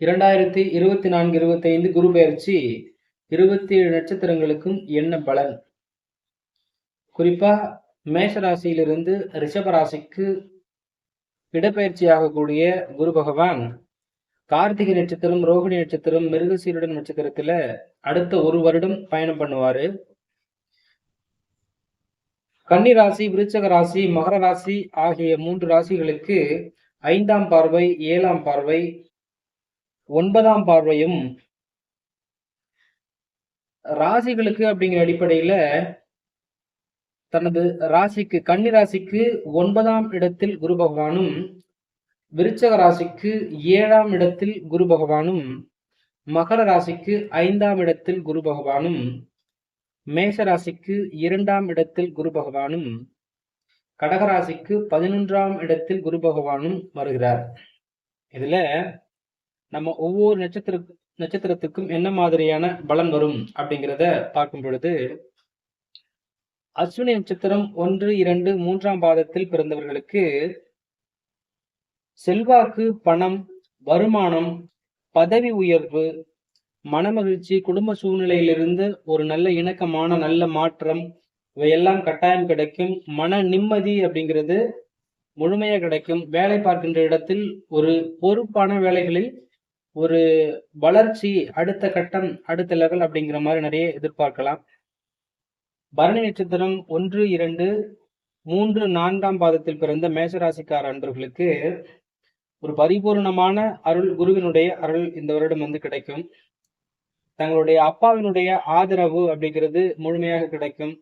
இரண்டாயிரத்தி இருபத்தி நான்கு இருபத்தி ஐந்து குரு பயிற்சி இருபத்தி ஏழு நட்சத்திரங்களுக்கும் என்ன பலன்? குறிப்பா மேஷ ராசியிலிருந்து ரிஷப இடப்பெயர்ச்சி ஆகக்கூடிய குரு பகவான் கார்த்திகை நட்சத்திரம் ரோகிணி நட்சத்திரம் மிருகசீருடன் நட்சத்திரத்துல அடுத்த ஒரு வருடம் பயணம் பண்ணுவாரு. கன்னி ராசி விருச்சக ராசி மகர ராசி ஆகிய மூன்று ராசிகளுக்கு ஐந்தாம் பார்வை ஏழாம் பார்வை ஒன்பதாம் பார்வையும் ராசிகளுக்கு அப்படிங்கிற அடிப்படையில தனது ராசிக்கு கன்னி ராசிக்கு ஒன்பதாம் இடத்தில் குரு பகவானும் விருச்சக ராசிக்கு ஏழாம் இடத்தில் குரு பகவானும் மகர ராசிக்கு ஐந்தாம் இடத்தில் குரு பகவானும் மேஷ ராசிக்கு இரண்டாம் இடத்தில் குரு பகவானும் கடகராசிக்கு பதினொன்றாம் இடத்தில் குரு பகவானும் வருகிறார். இதுல நம்ம ஒவ்வொரு நட்சத்திர நட்சத்திரத்துக்கும் என்ன மாதிரியான பலன் வரும் அப்படிங்கிறத பார்க்கும் பொழுது அஸ்வினி நட்சத்திரம் ஒன்று இரண்டு மூன்றாம் பாதத்தில் பிறந்தவர்களுக்கு செல்வாக்கு பணம் வருமானம் பதவி உயர்வு மனமகிழ்ச்சி குடும்ப சூழ்நிலையிலிருந்து ஒரு நல்ல இணக்கமான நல்ல மாற்றம் இவையெல்லாம் கட்டாயம் கிடைக்கும். மன நிம்மதி அப்படிங்கிறது முழுமையா கிடைக்கும். வேலை பார்க்கின்ற இடத்தில் ஒரு பொறுப்பான வேலைகளில் ஒரு வளர்ச்சி அடுத்த கட்டம் அடுத்த லெவல் அப்படிங்கிற மாதிரி நிறைய எதிர்பார்க்கலாம். பரணி நட்சத்திரம் ஒன்று இரண்டு மூன்று நான்காம் பாதத்தில் பிறந்த மேசராசிக்கார அன்பர்களுக்கு ஒரு பரிபூர்ணமான அருள் குருவினுடைய அருள் இந்த வருடம் வந்து கிடைக்கும். தங்களுடைய அப்பாவினுடைய ஆதரவு அப்படிங்கிறது முழுமையாக கிடைக்கும்.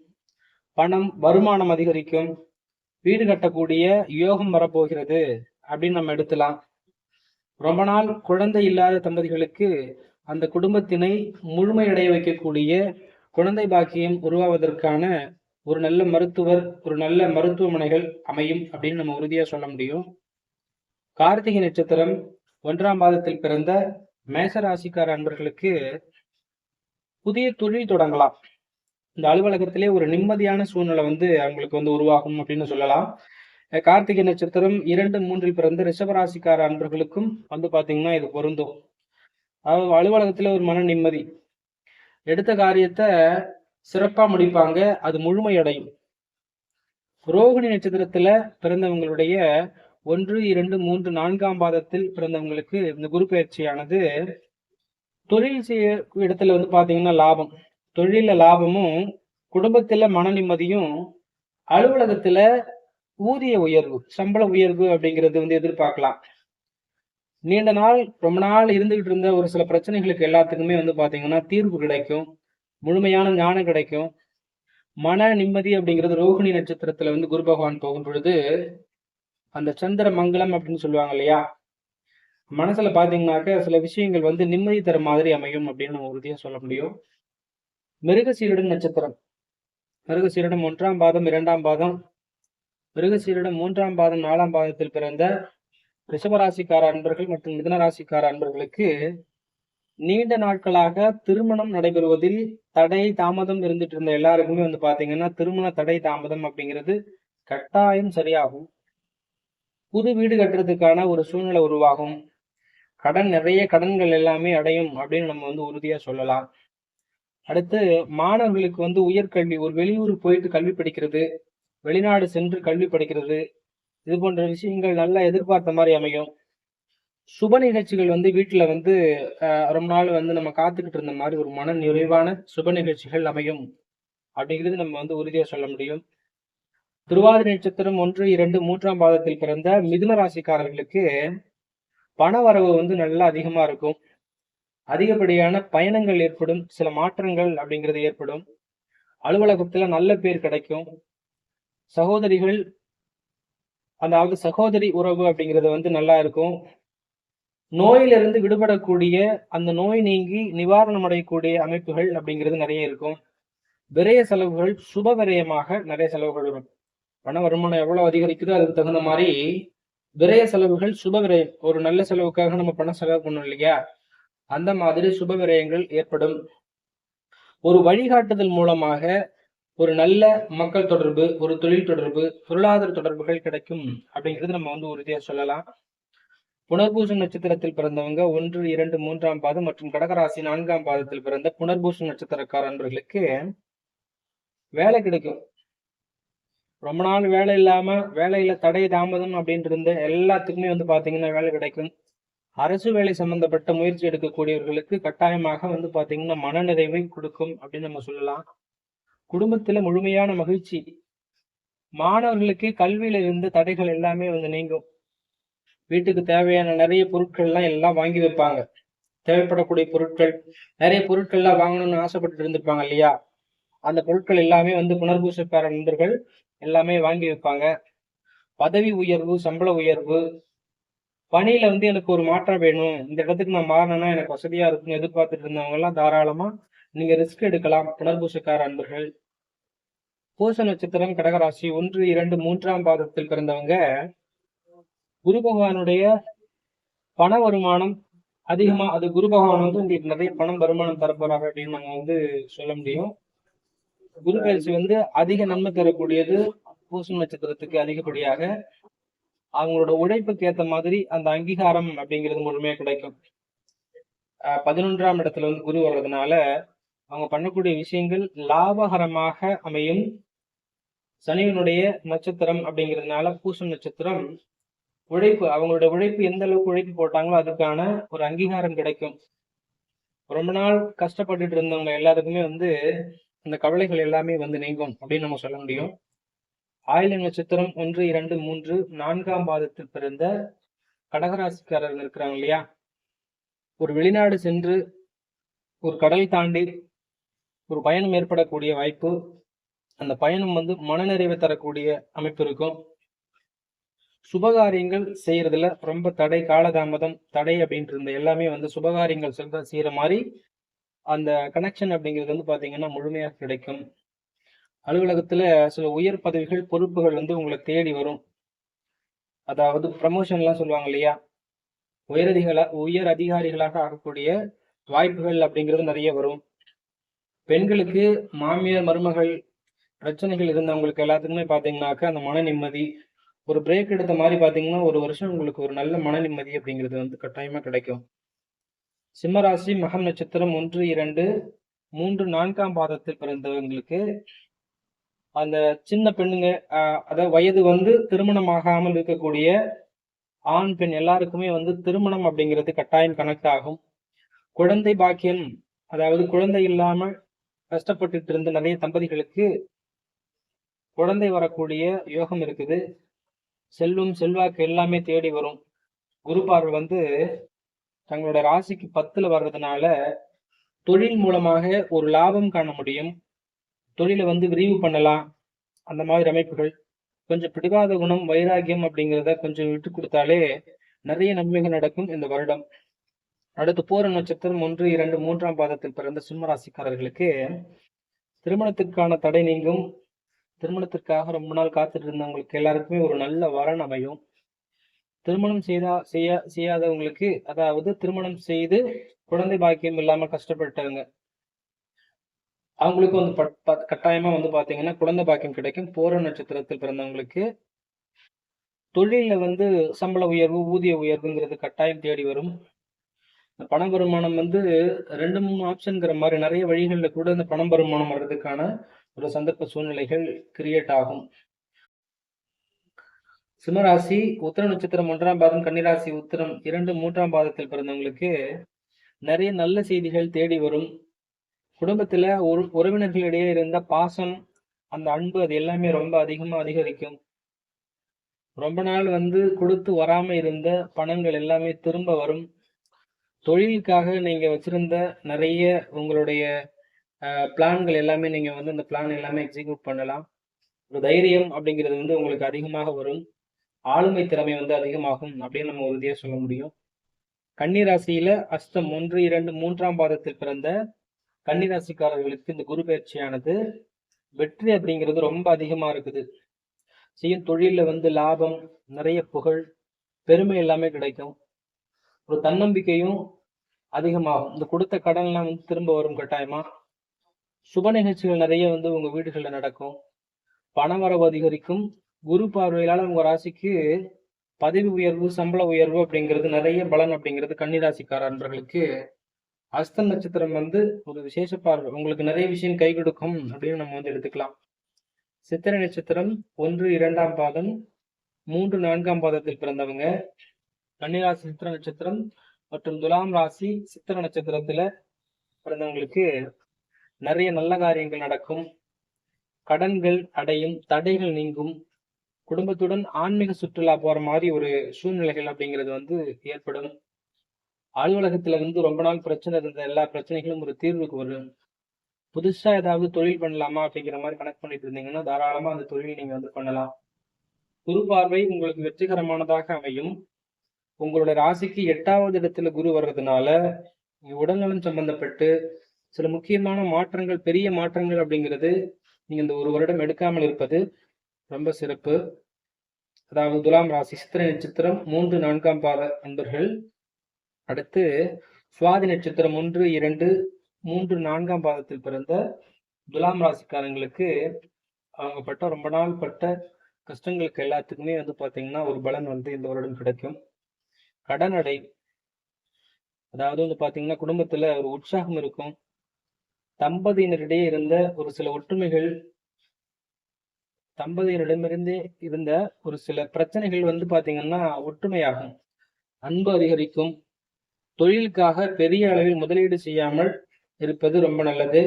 பணம் வருமானம் அதிகரிக்கும். வீடு கட்டக்கூடிய யோகம் வரப்போகிறது அப்படின்னு நம்ம எடுக்கலாம் ரொம்ப நாள் குழந்தை இல்லாத தம்பதிகளுக்கு அந்த குடும்பத்தினை முழுமையடைய வைக்கக்கூடிய குழந்தை பாக்கியம் உருவாவதற்கான ஒரு நல்ல மருத்துவர் ஒரு நல்ல மருத்துவமனைகள் அமையும் அப்படின்னு நம்ம உறுதியா சொல்ல முடியும். கார்த்திகை நட்சத்திரம் ஒன்றாம் மாதத்தில் பிறந்த மேசராசிக்கார அன்பர்களுக்கு புதிய தொழில் தொடங்கலாம். இந்த அலுவலகத்திலே ஒரு நிம்மதியான சூழ்நிலை வந்து அவங்களுக்கு வந்து உருவாகும் அப்படின்னு சொல்லலாம். கார்த்திகை நட்சத்திரம் இரண்டு மூன்றில் பிறந்த ரிஷபராசிக்கார அன்பர்களுக்கும் வந்து பார்த்தீங்கன்னா இது பொருந்தும். அதாவது அலுவலகத்துல ஒரு மன நிம்மதி. எடுத்த காரியத்தை சிறப்பா முடிப்பாங்க அது முழுமையடையும். ரோகிணி நட்சத்திரத்துல பிறந்தவங்களுடைய ஒன்று இரண்டு மூன்று நான்காம் பாதத்தில் பிறந்தவங்களுக்கு இந்த குரு பயிற்சியானது தொழில் செய்ய இடத்துல வந்து பாத்தீங்கன்னா லாபம். தொழில லாபமும் குடும்பத்துல மன நிம்மதியும் அலுவலகத்துல ஊதிய உயர்வு சம்பள உயர்வு அப்படிங்கிறது வந்து எதிர்பார்க்கலாம். நீண்ட நாள் ரொம்ப நாள் இருந்துகிட்டு இருந்த ஒரு சில பிரச்சனைகளுக்கு எல்லாத்துக்குமே வந்து பாத்தீங்கன்னா தீர்வு கிடைக்கும். முழுமையான ஞானம் கிடைக்கும். மன நிம்மதி அப்படிங்கிறது ரோகிணி நட்சத்திரத்துல வந்து குரு பகவான் போகும் பொழுது அந்த சந்திர மங்கலம் அப்படின்னு சொல்லுவாங்க இல்லையா? மனசுல பாத்தீங்கன்னாக்க சில விஷயங்கள் வந்து நிம்மதி தர மாதிரி அமையும் அப்படின்னு நம்ம உறுதியா சொல்ல முடியும். மிருகசீரிடன் நட்சத்திரம். மிருகசீரிடம் ஒன்றாம் பாதம் இரண்டாம் பாதம் மிருகசீரிடம் மூன்றாம் பாதம் நாலாம் பாதத்தில் பிறந்த ரிஷபராசிக்கார அன்பர்கள் மற்றும் மிதனராசிக்கார அன்பர்களுக்கு நீண்ட நாட்களாக திருமணம் நடைபெறுவதில் தடை தாமதம் இருந்துட்டு இருந்த எல்லாருக்குமே வந்து பாத்தீங்கன்னா திருமண தடை தாமதம் அப்படிங்கிறது கட்டாயம் சரியாகும். புது வீடு கட்டுறதுக்கான ஒரு சூழ்நிலை உருவாகும். கடன் நிறைய கடன்கள் எல்லாமே அடையும் அப்படின்னு நம்ம வந்து உறுதியா சொல்லலாம். அடுத்து மாணவர்களுக்கு வந்து உயர்கல்வி ஒரு வெளியூர் போயிட்டு கல்வி படிக்கிறது வெளிநாடு சென்று கல்வி படிக்கிறது. இது போன்ற விஷயங்கள் நல்லா எதிர்பார்த்த மாதிரி அமையும். சுப நிகழ்ச்சிகள் வந்து வீட்டுல வந்து ரொம்ப நாள் வந்து நம்ம காத்துக்கிட்டு இருந்த மாதிரி ஒரு மன நிறைவான சுப நிகழ்ச்சிகள் அமையும். அப்படிங்கிறது நம்ம வந்து உறுதியா சொல்ல முடியும். திருவாதிரை நட்சத்திரம் ஒன்று இரண்டு மூன்றாம் பாதத்தில் பிறந்த மிதுன ராசிக்காரர்களுக்கு பண வரவு வந்து நல்லா அதிகமா இருக்கும். அதிகப்படியான பயணங்கள் ஏற்படும். சில மாற்றங்கள் அப்படிங்கிறது ஏற்படும். அலுவலகத்துல நல்ல பேர் கிடைக்கும். சகோதரிகள் அதாவது சகோதரி உறவு அப்படிங்கிறது வந்து நல்லா இருக்கும். நோயிலிருந்து விடுபடக்கூடிய அந்த நோய் நீங்கி நிவாரணம் அடையக்கூடிய அமைப்புகள் அப்படிங்கிறது நிறைய இருக்கும். விரய செலவுகள் சுப விரயமாக நிறைய செலவுகள் வரும். பண வருமானம் எவ்வளவு அதிகரிக்குதோ அதுக்கு தகுந்த மாதிரி விரய செலவுகள் சுப விரயம் ஒரு நல்ல செலவுக்காக நம்ம பணம் செலவு பண்ணோம் இல்லையா? அந்த மாதிரி சுப விரயங்கள் ஏற்படும். ஒரு வழிகாட்டுதல் மூலமாக ஒரு நல்ல மக்கள் தொடர்பு ஒரு தொழில் தொடர்பு பொருளாதார தொடர்புகள் கிடைக்கும் அப்படிங்கிறது நம்ம வந்து உறுதியா சொல்லலாம். புனர்பூச நட்சத்திரத்தில் பிறந்தவங்க ஒன்று இரண்டு மூன்றாம் பாதம் மற்றும் கடகராசி நான்காம் பாதத்தில் பிறந்த புனர்பூச நட்சத்திரக்கார அன்பர்களுக்கு வேலை கிடைக்கும். ரொம்ப நாள் வேலை இல்லாம வேலையில தடை தாமதம் அப்படின்ட்டு இருந்த எல்லாத்துக்குமே வந்து பாத்தீங்கன்னா வேலை கிடைக்கும். அரசு வேலை சம்பந்தப்பட்ட முயற்சி எடுக்கக்கூடியவர்களுக்கு கட்டாயமாக வந்து பாத்தீங்கன்னா மனநிறைவை கொடுக்கும் அப்படின்னு நம்ம சொல்லலாம். குடும்பத்துல முழுமையான மகிழ்ச்சி. மாணவர்களுக்கு கல்வியில இருந்த தடைகள் எல்லாமே வந்து நீங்கும். வீட்டுக்கு தேவையான நிறைய பொருட்கள்லாம் எல்லாம் வாங்கி வைப்பாங்க. தேவைப்படக்கூடிய பொருட்கள் நிறைய பொருட்கள்லாம் வாங்கணும்னு ஆசைப்பட்டு இருந்திருப்பாங்க இல்லையா? அந்த பொருட்கள் எல்லாமே வந்து புனர்பூசக்கார நண்பர்கள் எல்லாமே வாங்கி வைப்பாங்க. பதவி உயர்வு சம்பள உயர்வு பணியில வந்து எனக்கு ஒரு மாற்றம் வேணும். இந்த இடத்துக்கு நான் மாறினா எனக்கு வசதியா இருக்குன்னு எதிர்பார்த்துட்டு இருந்தவங்க எல்லாம் தாராளமா நீங்க ரிஸ்க் எடுக்கலாம். புனர்பூசக்கார அன்பர்கள் பூச நட்சத்திரம் கடகராசி ஒன்று இரண்டு மூன்றாம் பாதத்தில் பிறந்தவங்க. குரு பகவானுடைய பண வருமானம் அதிகமா அது குரு பகவான் வந்து உங்களுக்கு நிறைய பணம் வருமானம் தரப்போறாங்க அப்படின்னு நம்ம வந்து சொல்ல முடியும். குரு பயிற்சி வந்து அதிக நன்மை தரக்கூடியது பூசம் நட்சத்திரத்துக்கு அதிகப்படியாக. அவங்களோட உழைப்புக்கு ஏத்த மாதிரி அந்த அங்கீகாரம் அப்படிங்கிறது முழுமையா கிடைக்கும். ஆஹ் பதினொன்றாம் இடத்துல வந்து குரு வர்றதுனால அவங்க பண்ணக்கூடிய விஷயங்கள் லாபகரமாக அமையும். சனியினுடைய நட்சத்திரம் அப்படிங்கிறதுனால பூசம் நட்சத்திரம் உழைப்பு அவங்களோட உழைப்பு எந்த அளவுக்கு உழைப்பு போட்டாங்களோ அதுக்கான ஒரு அங்கீகாரம் கிடைக்கும். ரொம்ப நாள் கஷ்டப்பட்டுட்டு இருந்தவங்க எல்லாருக்குமே வந்து இந்த கவலைகள் எல்லாமே வந்து நீங்கும் அப்படின்னு நம்ம சொல்ல முடியும். ஆயுள நட்சத்திரம் ஒன்று இரண்டு மூன்று நான்காம் பாதத்தில் பிறந்த கடகராசிக்காரர்கள் இருக்கிறாங்க இல்லையா? ஒரு வெளிநாடு சென்று ஒரு கடல் தாண்டி ஒரு பயணம் ஏற்படக்கூடிய வாய்ப்பு அந்த பயணம் வந்து மனநிறைவை தரக்கூடிய அமைப்பு இருக்கும். சுபகாரியங்கள் செய்யறதுல ரொம்ப தடை காலதாமதம் தடை அப்படின்ட்டு இருந்த எல்லாமே வந்து சுபகாரியங்கள் செல்ற செய்யற மாதிரி அந்த கனெக்ஷன் அப்படிங்கிறது வந்து பாத்தீங்கன்னா முழுமையாக கிடைக்கும். அலுவலகத்துல சில உயர் பதவிகள் பொறுப்புகள் வந்து உங்களை தேடி வரும். அதாவது ப்ரமோஷன் எல்லாம் சொல்லுவாங்க இல்லையா? உயரதிகளா உயர் அதிகாரிகளாக ஆகக்கூடிய வாய்ப்புகள் அப்படிங்கிறது நிறைய வரும். பெண்களுக்கு மாமியார் மருமகள் பிரச்சனைகள் இருந்தவங்களுக்கு எல்லாத்துக்குமே பார்த்தீங்கன்னாக்கா அந்த மன நிம்மதி ஒரு பிரேக் எடுத்த மாதிரி பார்த்தீங்கன்னா ஒரு வருஷம் உங்களுக்கு ஒரு நல்ல மன நிம்மதி அப்படிங்கிறது வந்து கட்டாயமா கிடைக்கும். சிம்மராசி மகம் நட்சத்திரம் ஒன்று இரண்டு மூன்று நான்காம் பாதத்தில் பிறந்தவங்களுக்கு அந்த சின்ன பெண்ணுங்க அதாவது வயது வந்து திருமணம் ஆகாமல் இருக்கக்கூடிய ஆண் பெண் எல்லாருக்குமே வந்து திருமணம் அப்படிங்கிறது கட்டாயம் கனெக்ட் ஆகும் குழந்தை பாக்கியம் அதாவது குழந்தை இல்லாமல் கஷ்டப்பட்டுட்டு இருந்த நிறைய தம்பதிகளுக்கு குழந்தை வரக்கூடிய யோகம் இருக்குது. செல்வம் செல்வாக்கு எல்லாமே தேடி வரும். குரு பார்வை வந்து தங்களோட ராசிக்கு பத்துல வர்றதுனால தொழில் மூலமாக ஒரு லாபம் காண முடியும். தொழிலை வந்து விரிவு பண்ணலாம். அந்த மாதிரி அமைப்புகள். கொஞ்சம் பிடிவாத குணம் வைராகியம் அப்படிங்கிறத கொஞ்சம் விட்டு கொடுத்தாலே நிறைய நன்மைகள் நடக்கும் இந்த வருடம். அடுத்து போர நட்சத்திரம் ஒன்று இரண்டு மூன்றாம் பாதத்தில் பிறந்த சிம்மராசிக்காரர்களுக்கு திருமணத்திற்கான தடை நீங்கும். திருமணத்திற்காக ரொம்ப நாள் காத்துட்டு இருந்தவங்களுக்கு எல்லாருக்குமே ஒரு நல்ல வரன் அமையும். திருமணம் செய்தா செய்ய செய்யாதவங்களுக்கு அதாவது திருமணம் செய்து குழந்தை பாக்கியம் இல்லாம கஷ்டப்பட்டவங்க அவங்களுக்கு வந்து கட்டாயமா வந்து பாத்தீங்கன்னா குழந்தை பாக்கியம் கிடைக்கும். போர நட்சத்திரத்தில் பிறந்தவங்களுக்கு தொழிலில் வந்து சம்பள உயர்வு ஊதிய உயர்வுங்கிறது கட்டாயம் தேடி வரும். பண வருமானம் வந்து ரெண்டு மூணு ஆப்ஷன்ங்கிற மாதிரி நிறைய வழிகள்ல கூட இந்த பணம் வருமானம் வர்றதுக்கான ஒரு சந்தர்ப்ப சூழ்நிலைகள் கிரியேட் ஆகும். சிம்மராசி உத்திர நட்சத்திரம் ஒன்றாம் பாதம் கன்னிராசி உத்திரம் இரண்டு மூன்றாம் பாதத்தில் பிறந்தவங்களுக்கு நிறைய நல்ல செய்திகள் தேடி வரும். குடும்பத்துல ஒரு உறவினர்களிடையே இருந்த பாசம் அந்த அன்பு அது எல்லாமே ரொம்ப அதிகமா அதிகரிக்கும். ரொம்ப நாள் வந்து கொடுத்து வராம இருந்த பணங்கள் எல்லாமே திரும்ப வரும். தொழிலுக்காக நீங்க வச்சிருந்த நிறைய உங்களுடைய பிளான்கள் எல்லாமே நீங்கள் வந்து அந்த பிளான் எல்லாமே எக்ஸிக்யூட் பண்ணலாம். ஒரு தைரியம் அப்படிங்கிறது வந்து உங்களுக்கு அதிகமாக வரும். ஆளுமை திறமை வந்து அதிகமாகும் அப்படின்னு நம்ம உறுதியாக சொல்ல முடியும். கன்னிராசியில அஸ்தம் ஒன்று இரண்டு மூன்றாம் பாதத்தில் பிறந்த கன்னிராசிக்காரர்களுக்கு இந்த குரு பயிற்சியானது வெற்றி அப்படிங்கிறது ரொம்ப அதிகமாக இருக்குது. செய்யும் தொழிலில் வந்து லாபம் நிறைய புகழ் பெருமை எல்லாமே கிடைக்கும். ஒரு தன்னம்பிக்கையும் அதிகமாகும். இந்த கொடுத்த கடன்லாம் வந்து திரும்ப வரும் கட்டாயமாக சுப நிகழ்ச்சிகள் நிறைய வந்து உங்க வீடுகளில் நடக்கும். பண வரவு அதிகரிக்கும். குரு பார்வையிலான உங்க ராசிக்கு பதவி உயர்வு சம்பள உயர்வு அப்படிங்கிறது நிறைய பலன் அப்படிங்கிறது கன்னிராசிக்கார அன்பர்களுக்கு. அஸ்த நட்சத்திரம் வந்து ஒரு விசேஷ பார்வை. உங்களுக்கு நிறைய விஷயம் கை கொடுக்கும் அப்படின்னு நம்ம வந்து எடுத்துக்கலாம். சித்திரை நட்சத்திரம் ஒன்று இரண்டாம் பாதம் மூன்று நான்காம் பாதத்தில் பிறந்தவங்க. கன்னிராசி சித்திர நட்சத்திரம் மற்றும் துலாம் ராசி சித்திர நட்சத்திரத்துல பிறந்தவங்களுக்கு நிறைய நல்ல காரியங்கள் நடக்கும். கடன்கள் அடையும் தடைகள் நீங்கும். குடும்பத்துடன் ஆன்மீக சுற்றுலா போற மாதிரி ஒரு சூழ்நிலைகள் அப்படிங்கிறது வந்து ஏற்படும். அலுவலகத்துல வந்து ரொம்ப நாள் பிரச்சனை இருந்த எல்லா பிரச்சனைகளும் ஒரு தீர்வுக்கு வரும். புதுசா ஏதாவது தொழில் பண்ணலாமா அப்படிங்கிற மாதிரி கனெக்ட் பண்ணிட்டு இருந்தீங்கன்னா தாராளமா அந்த தொழில் நீங்க வந்து பண்ணலாம். குரு பார்வை உங்களுக்கு வெற்றிகரமானதாக அமையும். உங்களுடைய ராசிக்கு எட்டாவது இடத்துல குரு வர்றதுனால உடல்நலம் சம்பந்தப்பட்டு சில முக்கியமான மாற்றங்கள் பெரிய மாற்றங்கள் அப்படிங்கிறது நீங்கள் இந்த ஒரு வருடம் எடுக்காமல் இருப்பது ரொம்ப சிறப்பு. அதாவது துலாம் ராசி சித்திரை நட்சத்திரம் மூன்று நான்காம் பாத அன்பர்கள். அடுத்து சுவாதி நட்சத்திரம் ஒன்று இரண்டு மூன்று நான்காம் பாதத்தில் பிறந்த துலாம் ராசிக்காரங்களுக்கு அவங்க பட்ட ரொம்ப நாள் பட்ட கஷ்டங்களுக்கு எல்லாத்துக்குமே வந்து பார்த்தீங்கன்னா ஒரு பலன் வந்து இந்த வருடம் கிடைக்கும். கடன் அடை. அதாவது வந்து பார்த்தீங்கன்னா குடும்பத்தில் ஒரு உற்சாகம் இருக்கும். தம்பதியினரிடையே இருந்த ஒரு சில ஒற்றுமைகள் தம்பதியினரிடமிருந்தே இருந்த ஒரு சில பிரச்சனைகள் வந்து பாத்தீங்கன்னா ஒற்றுமையாகும். அன்பு அதிகரிக்கும். தொழிலுக்காக பெரிய அளவில் முதலீடு செய்யாமல் இருப்பது ரொம்ப நல்லது.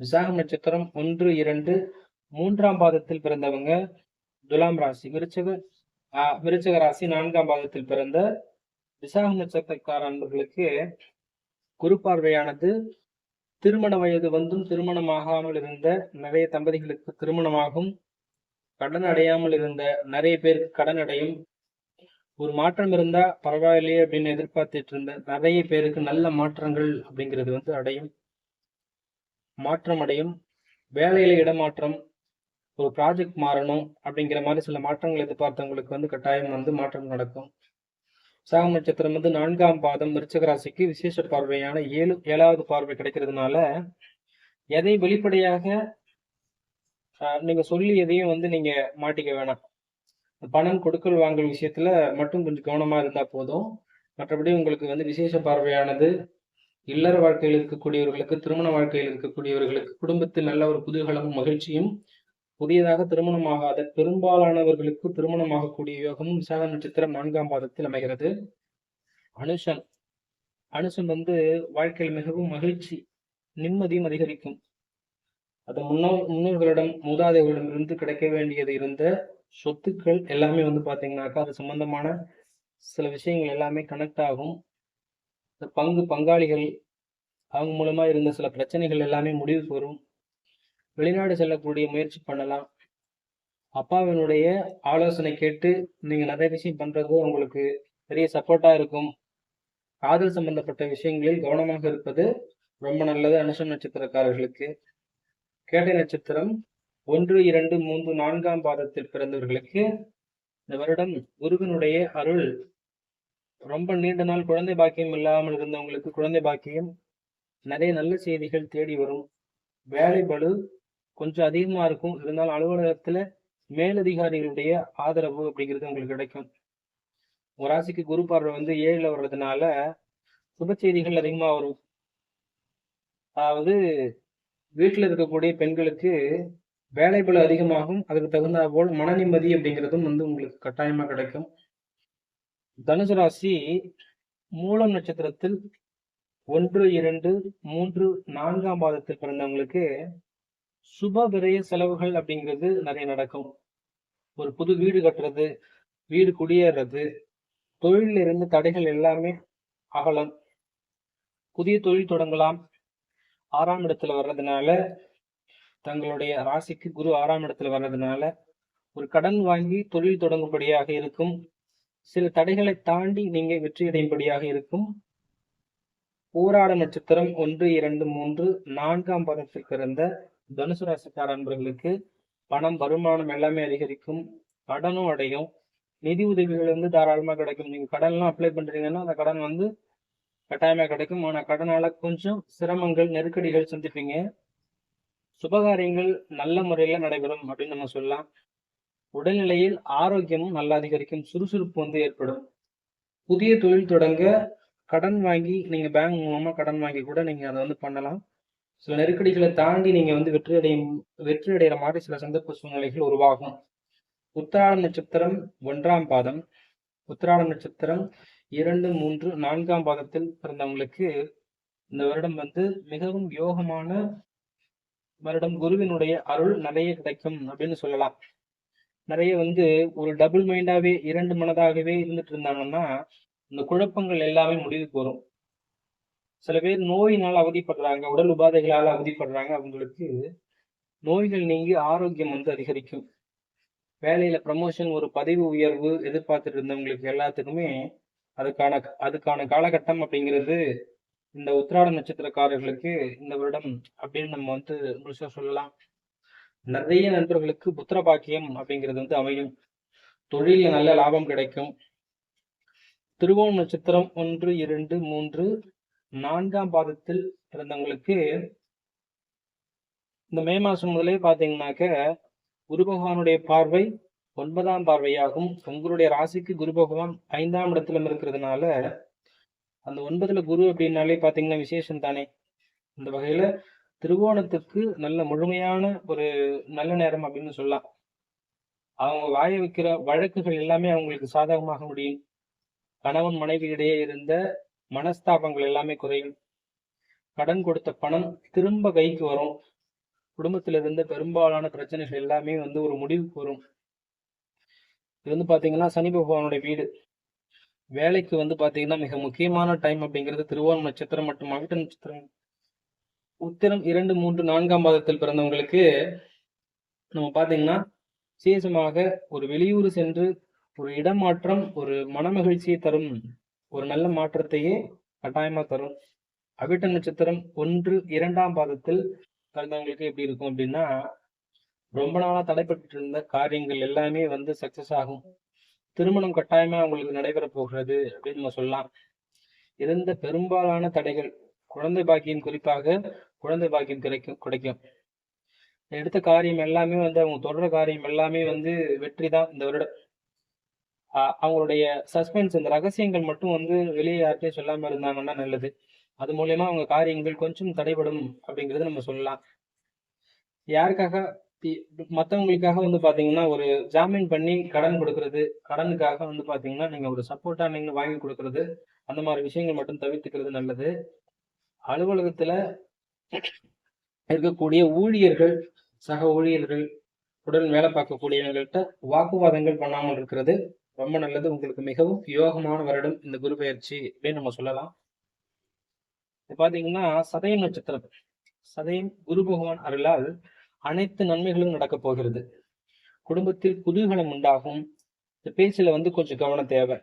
விசாகம் நட்சத்திரம் ஒன்று இரண்டு மூன்றாம் பாதத்தில் பிறந்தவங்க துலாம் ராசி. விருச்சக ஆஹ் விருச்சக ராசி நான்காம் பாதத்தில் பிறந்த விசாகம் நட்சத்திரக்கார அன்பர்களுக்கு குரு பார்வையானது திருமண வயது வந்தும் திருமணமாகாமல் இருந்த நிறைய தம்பதிகளுக்கு திருமணமாகும். கடன் அடையாமல் இருந்த நிறைய பேருக்கு கடன் அடையும். ஒரு மாற்றம் இருந்தா பரவாயில்லையே அப்படின்னு எதிர்பார்த்துட்டு இருந்த நிறைய பேருக்கு நல்ல மாற்றங்கள் அப்படிங்கிறது வந்து அடையும். மாற்றம் அடையும். வேலையில இடமாற்றம் ஒரு ப்ராஜெக்ட் மாறணும் அப்படிங்கிற மாதிரி சில மாற்றங்கள் எதிர்பார்த்தவங்களுக்கு வந்து கட்டாயம் வந்து மாற்றம் நடக்கும். சாக நட்சத்திரம் வந்து நான்காம் பாதம் விருச்சக ராசிக்கு விசேஷ பார்வையான ஏழு ஏழாவது பார்வை கிடைக்கிறதுனால எதை வெளிப்படையாக ஆஹ், நீங்க சொல்லி எதையும் வந்து நீங்க மாட்டிக்க வேணாம். பணம் கொடுக்கல் வாங்கல் விஷயத்துல மட்டும் கொஞ்சம் கவனமா இருந்தா போதும். மற்றபடி உங்களுக்கு வந்து விசேஷ பார்வையானது இல்லற வாழ்க்கையில் இருக்கக்கூடியவர்களுக்கு திருமண வாழ்க்கையில் இருக்கக்கூடியவர்களுக்கு குடும்பத்தில் நல்ல ஒரு குதூகலமும் மகிழ்ச்சியும் புதியதாக திருமணமாகாத பெரும்பாலானவர்களுக்கு திருமணமாகக்கூடிய யோகமும் விசாக நட்சத்திரம் நான்காம் பாதத்தில் அமைகிறது. அனுஷம் அனுஷன் வந்து வாழ்க்கையில் மிகவும் மகிழ்ச்சி நிம்மதியும் அதிகரிக்கும். அது முன்னோர் முன்னோர்களிடம் மூதாதைகளிடம் இருந்து கிடைக்க வேண்டியது இருந்த சொத்துக்கள் எல்லாமே வந்து பார்த்தீங்கன்னாக்கா அது சம்பந்தமான சில விஷயங்கள் எல்லாமே கனெக்ட் ஆகும். இந்த பங்கு பங்காளிகள் அவங்க மூலமா இருந்த சில பிரச்சனைகள் எல்லாமே முடிவுக்கு வரும். வெளிநாடு செல்லக்கூடிய முயற்சி பண்ணலாம். அப்பாவினுடைய ஆலோசனை கேட்டு நீங்க நிறைய விஷயம் பண்றது உங்களுக்கு பெரிய சப்போர்ட்டா இருக்கும். காதல் சம்பந்தப்பட்ட விஷயங்களில் கவனமாக இருப்பது ரொம்ப நல்லது. அனுஷம் நட்சத்திரக்காரர்களுக்கு கேட்டை நட்சத்திரம் ஒன்று இரண்டு மூன்று நான்காம் பாதத்தில் பிறந்தவர்களுக்கு இந்த வருடம் குருவினுடைய அருள். ரொம்ப நீண்ட நாள் குழந்தை பாக்கியம் இல்லாமல் இருந்தவங்களுக்கு குழந்தை பாக்கியம். நிறைய நல்ல செய்திகள் தேடி வரும். வேலை பலு கொஞ்சம் அதிகமா இருக்கும். இருந்தாலும் அலுவலகத்துல மேலதிகாரிகளுடைய ஆதரவு அப்படிங்கிறது உங்களுக்கு கிடைக்கும். உங்க ராசிக்கு குரு பார்வை வந்து ஏழுல வர்றதுனால சுப செய்திகள் அதிகமா வரும். அதாவது வீட்டுல இருக்கக்கூடிய பெண்களுக்கு வேலை பல அதிகமாகும். அதுக்கு தகுந்த போல் மன நிம்மதி அப்படிங்கிறதும் வந்து உங்களுக்கு கட்டாயமா கிடைக்கும். தனுசு ராசி மூலம் நட்சத்திரத்தில் ஒன்று இரண்டு மூன்று நான்காம் பாதத்தில் பிறந்தவங்களுக்கு சுப விரய செலவுகள் அப்படிங்கிறது நிறைய நடக்கும். ஒரு புது வீடு கட்டுறது வீடு குடியேறது தொழிலில் இருந்து தடைகள் எல்லாமே அகலம். புதிய தொழில் தொடங்கலாம். ஆறாம் இடத்துல வர்றதுனால தங்களுடைய ராசிக்கு குரு ஆறாம் இடத்துல வர்றதுனால ஒரு கடன் வாங்கி தொழில் தொடங்கும்படியாக இருக்கும். சில தடைகளை தாண்டி நீங்க வெற்றியடையும்படியாக இருக்கும். போராட நட்சத்திரம் ஒன்று இரண்டு மூன்று நான்காம் பதத்தில் பிறந்த தனுசு ராசிக்கார அன்பர்களுக்கு பணம் வருமானம் எல்லாமே அதிகரிக்கும். கடனும் அடையும். நிதி உதவிகள் வந்து தாராளமா கிடைக்கும். நீங்க கடன்லாம் அப்ளை பண்றீங்கன்னா அந்த கடன் வந்து கட்டாயமா கிடைக்கும். ஆனா கடனால கொஞ்சம் சிரமங்கள் நெருக்கடிகள் சந்திப்பீங்க. சுபகாரியங்கள் நல்ல முறையில நடைபெறும் அப்படின்னு நம்ம சொல்லலாம். உடல்நிலையில் ஆரோக்கியமும் நல்லா அதிகரிக்கும். சுறுசுறுப்பு வந்து ஏற்படும். புதிய தொழில் தொடங்க கடன் வாங்கி நீங்க பேங்க் மூலமா கடன் வாங்கி கூட நீங்க அதை வந்து பண்ணலாம். சில நெருக்கடிகளை தாண்டி நீங்க வந்து வெற்றி அடையும் வெற்றி அடைகிற மாதிரி சில சந்தர்ப்ப சூழ்நிலைகள் உருவாகும். உத்திராட நட்சத்திரம் ஒன்றாம் பாதம். உத்திராட நட்சத்திரம் இரண்டு மூன்று நான்காம் பாதத்தில் பிறந்தவங்களுக்கு இந்த வருடம் வந்து மிகவும் யோகமான வருடம். குருவினுடைய அருள் நிறைய கிடைக்கும் அப்படின்னு சொல்லலாம். நிறைய வந்து ஒரு டபுள் மைண்டாவே இரண்டு மனதாகவே இருந்துட்டு இருந்தாங்கன்னா இந்த குழப்பங்கள் எல்லாமே முடிவுக்கு வரும். சில பேர் நோயினால் அவதிப்படுறாங்க உடல் உபாதைகளால் அவதிப்படுறாங்க. அவங்களுக்கு நோய்கள் நீங்கி ஆரோக்கியம் வந்து அதிகரிக்கும். வேலையில ப்ரமோஷன் ஒரு பதவி உயர்வு எதிர்பார்த்துட்டு இருந்தவங்களுக்கு எல்லாத்துக்குமே அதுக்கான அதுக்கான காலகட்டம் அப்படிங்கிறது இந்த உத்திராட நட்சத்திரக்காரர்களுக்கு இந்த வருடம் அப்படின்னு நம்ம வந்து முழுசா சொல்லலாம். நிறைய நண்பர்களுக்கு புத்திர பாக்கியம் அப்படிங்கிறது வந்து அமையும். தொழில நல்ல லாபம் கிடைக்கும். திருவோண நட்சத்திரம் ஒன்று இரண்டு மூன்று நான்காம் பாதத்தில் பிறந்தவங்களுக்கு இந்த மே மாசம் முதலே பார்த்தீங்கன்னாக்க குரு பகவானுடைய பார்வை ஒன்பதாம் பார்வையாகும். உங்களுடைய ராசிக்கு குரு பகவான் ஐந்தாம் இடத்துல இருக்கிறதுனால அந்த ஒன்பதுல குரு அப்படின்னாலே பாத்தீங்கன்னா விசேஷம் தானே. இந்த வகையில திருவோணத்துக்கு நல்ல முழுமையான ஒரு நல்ல நேரம் அப்படின்னு சொல்லலாம். அவங்க வாய வைக்கிற வழக்குகள் எல்லாமே அவங்களுக்கு சாதகமாக முடியும். கணவன் மனைவி இடையே இருந்த மனஸ்தாபங்கள் எல்லாமே குறையும். கடன் கொடுத்த பணம் திரும்ப கைக்கு வரும். குடும்பத்துல இருந்த பெரும்பாலான பிரச்சனைகள் எல்லாமே வந்து ஒரு முடிவுக்கு வரும். இது வந்து பாத்தீங்கன்னா சனி பகவானுடைய வீடு. வேலைக்கு வந்து பாத்தீங்கன்னா மிக முக்கியமான டைம் அப்படிங்கிறது திருவோணம் நட்சத்திரம் மற்றும் அவிட்ட நட்சத்திரம். உத்திரம் இரண்டு மூன்று நான்காம் மாதத்தில் பிறந்தவங்களுக்கு நம்ம பாத்தீங்கன்னா விசேஷமாக ஒரு வெளியூர் சென்று ஒரு இடமாற்றம் ஒரு மனமகிழ்ச்சியை தரும் ஒரு நல்ல மாற்றத்தையே கட்டாயமா தரும். அவிட்ட நட்சத்திரம் ஒன்று இரண்டாம் பாதத்தில் பிறந்தவங்களுக்கு எப்படி இருக்கும் அப்படின்னா ரொம்ப நாளா தடைப்பட்டு இருந்த காரியங்கள் எல்லாமே வந்து சக்சஸ் ஆகும். திருமணம் கட்டாயமா அவங்களுக்கு நடைபெற போகிறது அப்படின்னு நம்ம சொல்லலாம். இருந்த பெரும்பாலான தடைகள் குழந்தை பாக்கியம் குறிப்பாக குழந்தை பாக்கியம் கிடைக்கும் கிடைக்கும். எடுத்த காரியம் எல்லாமே வந்து அவங்க தொடர காரியம் எல்லாமே வந்து வெற்றி தான் இந்த வருடம். அவங்களுடைய சஸ்பென்ஸ் இந்த ரகசியங்கள் மட்டும் வந்து வெளியே யார்கிட்டயும் சொல்லாம இருந்தாங்கன்னா நல்லது. அது மூலயமா அவங்க காரியங்கள் கொஞ்சம் தடைபடும் அப்படிங்கிறது நம்ம சொல்லலாம். யாருக்காக மற்றவங்களுக்காக வந்து பாத்தீங்கன்னா ஒரு ஜாமீன் பண்ணி கடன் கொடுக்கறது கடனுக்காக வந்து பாத்தீங்கன்னா நீங்க ஒரு சப்போர்ட்டா நீங்க வாங்கி கொடுக்கறது அந்த மாதிரி விஷயங்கள் மட்டும் தவிர்த்துக்கிறது நல்லது. அலுவலகத்துல இருக்கக்கூடிய ஊழியர்கள் சக ஊழியர்கள் உடன் வேலை பார்க்கக்கூடியவங்கள்ட்ட வாக்குவாதங்கள் பண்ணாமல் இருக்கிறது. ரொம்ப நல்லது. உங்களுக்கு மிகவும் யோகமான வருடம். இந்த குரு பெயர்ச்சி அப்படின்னு நம்ம சொல்லலாம். இப்ப பாத்தீங்கன்னா சதயம் நட்சத்திரம். சதயம் குரு பகவான் அருளால் அனைத்து நன்மைகளும் நடக்க போகிறது. குடும்பத்தில் குதூகலம் உண்டாகும். இந்த பேச்சுல வந்து கொஞ்சம் கவனம் தேவை.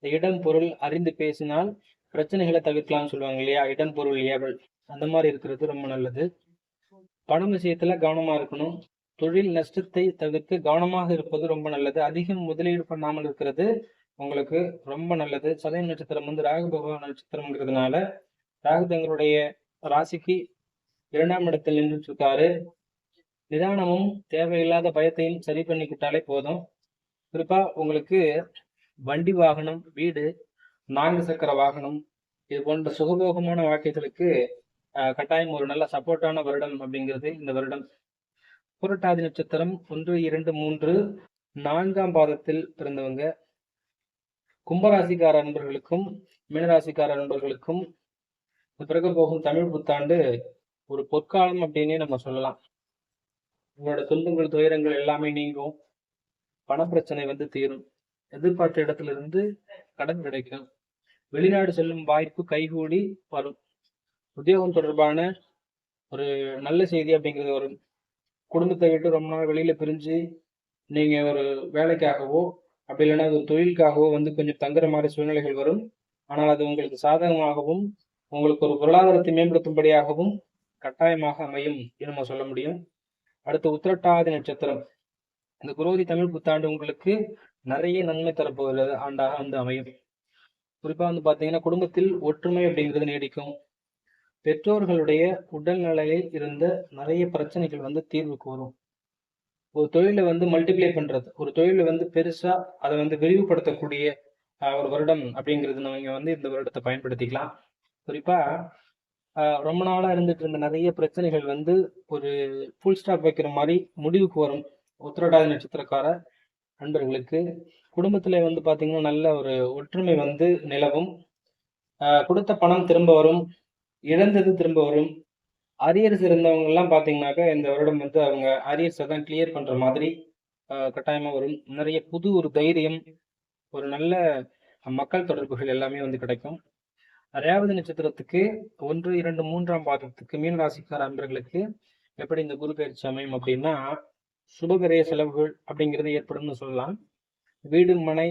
இந்த இடம் பொருள் அறிந்து பேசினால் பிரச்சனைகளை தவிர்க்கலாம்னு சொல்லுவாங்க இல்லையா? இடம் பொருள் ஏவல் அந்த மாதிரி இருக்கிறது ரொம்ப நல்லது. பணம் விஷயத்துல கவனமா இருக்கணும். தொழில் நஷ்டத்தை தவிர்க்க கவனமாக இருப்பது ரொம்ப நல்லது. அதிகம் முதலீடு பண்ணாமல் இருக்கிறது உங்களுக்கு ரொம்ப நல்லது. சதயம் நட்சத்திரம் வந்து ராகு பகவான் நட்சத்திரம்ங்கிறதுனால ராகு தங்களுடைய ராசிக்கு இரண்டாம் இடத்தில் நின்றுட்டு இருக்காரு நிதானமும் தேவையில்லாத பயத்தையும் சரி பண்ணிக்கிட்டாலே போதும். குறிப்பா உங்களுக்கு வண்டி வாகனம் வீடு நான்கு சக்கர வாகனம் இது போன்ற சுகபோகமான வாழ்க்கைகளுக்கு ஆஹ், கட்டாயம் ஒரு நல்ல சப்போர்ட்டான வருடம் அப்படிங்கிறது இந்த வருடம் புரட்டாதி நட்சத்திரம் ஒன்று இரண்டு மூன்று நான்காம் பாதத்தில் பிறந்தவங்க. கும்பராசிக்கார நண்பர்களுக்கும் மீனராசிக்கார நண்பர்களுக்கும் பிறகு போகும் தமிழ் புத்தாண்டு ஒரு பொற்காலம் அப்படின்னே நம்ம சொல்லலாம். உங்களோட துன்பங்கள் துயரங்கள் எல்லாமே நீங்கும். பணப்பிரச்சனை வந்து தீரும். எதிர்பார்த்த இடத்துல இருந்து கடன் கிடைக்கும். வெளிநாடு செல்லும் வாய்ப்பு கைகூடி வரும். உத்தியோகம் தொடர்பான ஒரு நல்ல செய்தி அப்படிங்கிறது வரும். குடும்பத்தை விட்டு ரொம்ப நாள் வெளியில பிரிஞ்சு நீங்க ஒரு வேலைக்காகவோ அப்படி இல்லைன்னா ஒரு தொழிலுக்காகவோ வந்து கொஞ்சம் தங்குற மாதிரி சூழ்நிலைகள் வரும். ஆனால் அது உங்களுக்கு சாதகமாகவும் உங்களுக்கு ஒரு பொருளாதாரத்தை மேம்படுத்தும்படியாகவும் கட்டாயமாக அமையும் என்று நம்ம சொல்ல முடியும். அடுத்து உத்திரட்டாதி நட்சத்திரம். இந்த குரோதி தமிழ் புத்தாண்டு உங்களுக்கு நிறைய நன்மை தரப்போகிறது ஆண்டாக வந்து அமையும். குறிப்பா வந்து பாத்தீங்கன்னா குடும்பத்தில் ஒற்றுமை அப்படிங்கிறது நீடிக்கும். பெற்றோர்களுடைய உடல்நிலையில் இருந்த நிறைய பிரச்சனைகள் வந்து தீர்வுக்கு வரும் ஒரு தொழிலை வந்து மல்டிப்ளை பண்றது. ஒரு தொழிலை வந்து பெருசா அதை வந்து விரிவுபடுத்தக்கூடிய ஆஹ், ஒரு வருடம் அப்படிங்கிறது நீங்க வந்து இந்த வருடத்தை பயன்படுத்திக்கலாம். குறிப்பா ஆஹ், ரொம்ப நாளா இருந்துட்டு இருந்த நிறைய பிரச்சனைகள் வந்து ஒரு ஃபுல் ஸ்டாப் வைக்கிற மாதிரி முடிவுக்கு வரும். உத்திரடாதி நட்சத்திரக்கார நண்பர்களுக்கு. குடும்பத்துல வந்து பாத்தீங்கன்னா நல்ல ஒரு ஒற்றுமை வந்து நிலவும். ஆஹ், கொடுத்த பணம் திரும்ப வரும். இழந்தது திரும்ப வரும். அரியர்ஸ் இருந்தவங்க எல்லாம் பாத்தீங்கன்னாக்கா இந்த வருடம் வந்து அவங்க அரியர்ஸை தான் கிளியர் பண்ற மாதிரி ஆஹ், கட்டாயமா வரும். நிறைய புது ஒரு தைரியம் ஒரு நல்ல மக்கள் தொடர்புகள் எல்லாமே வந்து கிடைக்கும். ரேவதி நட்சத்திரத்துக்கு ஒன்று இரண்டு மூன்றாம் பாதத்துக்கு மீன ராசிக்கார அன்பர்களுக்கு எப்படி இந்த குரு பயிற்சி அமையும் அப்படின்னா சுபகரிய செலவுகள் அப்படிங்கிறது ஏற்படும்னு சொல்லலாம். வீடு மனை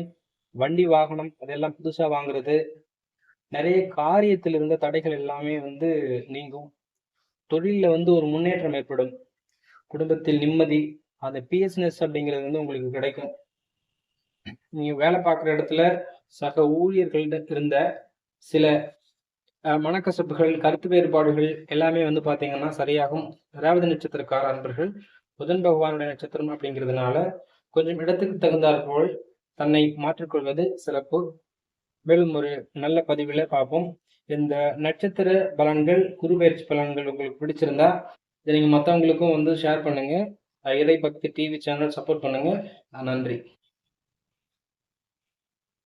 வண்டி வாகனம் அதெல்லாம் புதுசா வாங்குறது நிறைய காரியத்தில் இருந்த தடைகள் எல்லாமே வந்து நீங்கும். தொழிலில் வந்து ஒரு முன்னேற்றம் ஏற்படும். குடும்பத்தில் நிம்மதி அந்த பிஎஸ்னஸ் அப்படிங்கிறது வந்து உங்களுக்கு கிடைக்கும். நீங்க வேலை பார்க்குற இடத்துல சக ஊழியர்களிடம் இருந்த சில மனக்கசப்புகள் கருத்து வேறுபாடுகள் எல்லாமே வந்து பார்த்தீங்கன்னா சரியாகும். ரேவதி நட்சத்திரக்கார அன்பர்கள் புதன் பகவானுடைய நட்சத்திரம் அப்படிங்கிறதுனால கொஞ்சம் இடத்துக்கு தகுந்தாற்போல் தன்னை மாற்றிக்கொள்வது சிறப்பு. மேலும் ஒரு நல்ல பதிவில் பார்ப்போம். இந்த நட்சத்திர பலன்கள் குருபெயர்ச்சி பலன்கள் உங்களுக்கு பிடிச்சிருந்தா இதை நீங்கள் மற்றவங்களுக்கும் வந்து ஷேர் பண்ணுங்கள் இறை பக்தி டிவி சேனல் சப்போர்ட் பண்ணுங்கள் நன்றி.